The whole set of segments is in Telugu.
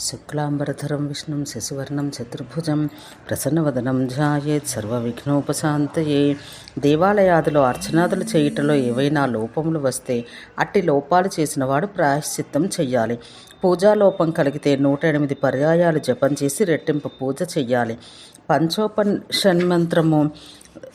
శుక్లాంబరధరం విష్ణుం శశివర్ణం చతుర్భుజం ప్రసన్నవదనం ధ్యాయేత్ సర్వవిఘ్నోపశాంతయే. దేవాలయాదిలో అర్చనాదులు చేయుటలో ఏవైనా లోపములు వస్తే అట్టి లోపాలు చేసినవాడు ప్రాయశ్చిత్తం చెయ్యాలి. పూజాలోపం కలిగితే నూట ఎనిమిది పర్యాయాలు జపం చేసి రెట్టింపు పూజ చెయ్యాలి. మంత్రము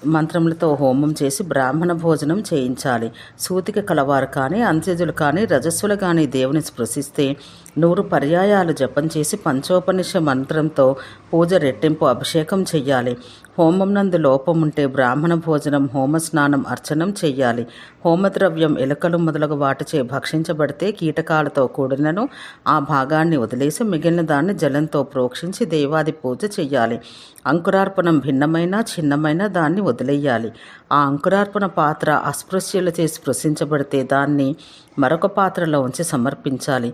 మంత్రములతో హోమం చేసి బ్రాహ్మణ భోజనం చేయించాలి. సూతిక కలవారు కానీ అంత్యజులు కానీ రజస్సులు కానీ దేవుని స్పృశిస్తే నూరు పర్యాయాలు జపం చేసి పంచోపనిష మంత్రంతో పూజ రెట్టింపు అభిషేకం చెయ్యాలి. హోమం నందు లోపం ఉంటే బ్రాహ్మణ భోజనం హోమ స్నానం అర్చనం చెయ్యాలి. హోమద్రవ్యం ఎలుకలు మొదలగు వాటిచే భక్షించబడితే కీటకాలతో కూడినను ఆ భాగాన్ని వదిలేసి మిగిలిన దాన్ని జలంతో ప్రోక్షించి దేవాది పూజ చెయ్యాలి. అంకురార్పణం భిన్నమైన చిన్నమైన దాన్ని వదిలేయాలి. ఆ అంకురార్పణ పాత్ర అస్పృశ్యులచే స్పృశించబడితే దాన్ని మరొక పాత్రలో ఉంచి సమర్పించాలి.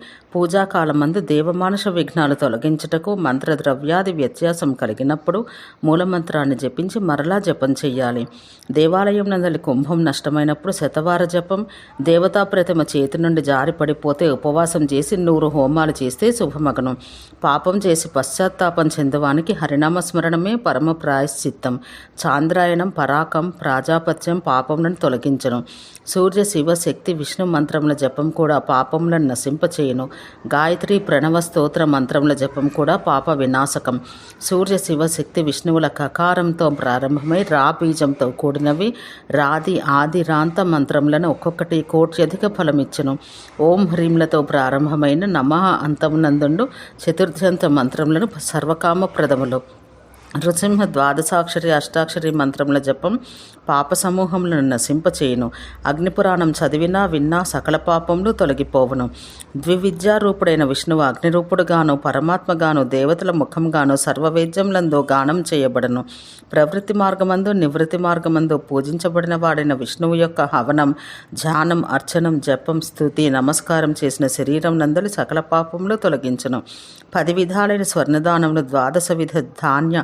కాలమందు దేవమానుష విఘ్నాలు తొలగించుటకు మంత్రద్రవ్యాది వ్యత్యాసం కలిగినప్పుడు మూలమంత్రాన్ని జపించి మరలా జపం చెయ్యాలి. దేవాలయం నందలి కుంభం నష్టమైనప్పుడు శతవార జపం దేవతా ప్రతిమ చేతి నుండి జారి పడిపోతే ఉపవాసం చేసి నూరు హోమాలు చేస్తే శుభమగనం. పాపం చేసి పశ్చాత్తాపం చెందవానికి హరినామస్మరణమే పరమ ప్రాయశ్చిత్తం. చాంద్రాయణం పరాకం ప్రాజాపత్యం పాపములను తొలగించడం సూర్య శివ శక్తి విష్ణు మంత్రముల జపం కూడా పాపములను నశింపచేయును. గాయత్రి ప్రణవ స్తోత్ర మంత్రముల జపం కూడా పాప వినాశకం. సూర్య శివ శక్తి విష్ణువుల కకారంతో ప్రారంభమై రా బీజంతో కూడినవి. రాది ఆది రాంత మంత్రములను ఒక్కొక్కటి కోట్యధిక ఫలమిచ్చును. ఓం హ్రీంలతో ప్రారంభమైన నమః అంతమునందుండు చతుర్థంత మంత్రములను సర్వకామ ప్రదములు నృసింహ ద్వాదశాక్షరి అష్టాక్షరి మంత్రముల జపం పాప సమూహములను నశింపచేయును. అగ్నిపురాణం చదివినా విన్నా సకల పాపములు తొలగిపోవును. ద్వివిద్యారూపుడైన విష్ణువు అగ్నిరూపుడుగాను పరమాత్మగాను దేవతల ముఖంగాను సర్వవేద్యములందు గానం చేయబడను. ప్రవృత్తి మార్గమందు నివృత్తి మార్గమందు పూజించబడిన వాడైన విష్ణువు యొక్క హవనం ధ్యానం అర్చనం జపం స్థుతి నమస్కారం చేసిన శరీరం నందలి సకల పాపములు తొలగించును. పది విధాలైన స్వర్ణదానములు ద్వాదశ విధ ధాన్య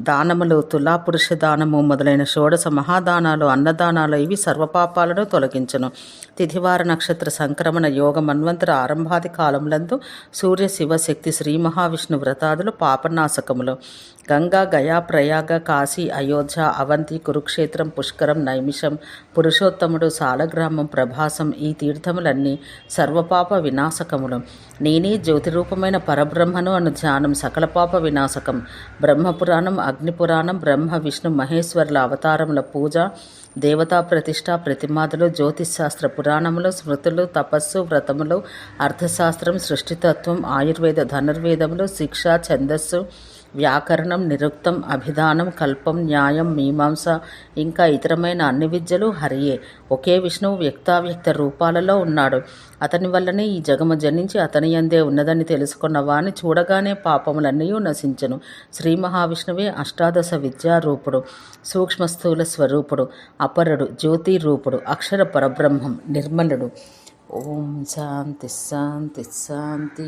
దానములు తులాపురుష దానము మొదలైన షోడశ మహాదానాలు అన్నదానాలు ఇవి సర్వపాపాలను తొలగించును. తిథివార నక్షత్ర సంక్రమణ యోగ మన్వంతర ఆరంభాది కాలములందు సూర్య శివ శక్తి శ్రీ మహావిష్ణు వ్రతాదులు పాపనాశకములు. గంగా గయా ప్రయాగ కాశీ అయోధ్య అవంతి కురుక్షేత్రం పుష్కరం నైమిషం పురుషోత్తముడు సాలగ్రామం ప్రభాసం ఈ తీర్థములన్నీ సర్వపాప వినాశకములు. నేనే జ్యోతిరూపమైన పరబ్రహ్మను అను ధ్యానం సకల పాప వినాశకం. బ్రహ్మపురాణం అగ్నిపురాణం బ్రహ్మ విష్ణు మహేశ్వరుల అవతారముల పూజ దేవతా ప్రతిష్ట ప్రతిమాదులు జ్యోతిశాస్త్ర పురాణములు స్మృతులు తపస్సు వ్రతములు అర్థశాస్త్రం సృష్టితత్వం ఆయుర్వేద ధనుర్వేదములు శిక్ష ఛందస్సు వ్యాకరణం నిరుక్తం అభిధానం కల్పం న్యాయం మీమాంస ఇంకా ఇతరమైన అన్ని విద్యలు హరియే. ఒకే విష్ణువు వ్యక్తావ్యక్త రూపాలలో ఉన్నాడు. అతని వల్లనే ఈ జగము జనించి అతని అందే ఉన్నదని తెలుసుకున్న వాని చూడగానే పాపములన్నీ నశించను. శ్రీ మహావిష్ణువే అష్టాదశ విద్యారూపుడు సూక్ష్మస్థూల స్వరూపుడు అపరుడు జ్యోతి రూపుడు అక్షర పరబ్రహ్మం నిర్మలుడు. ఓం శాంతి శాంతి శాంతి.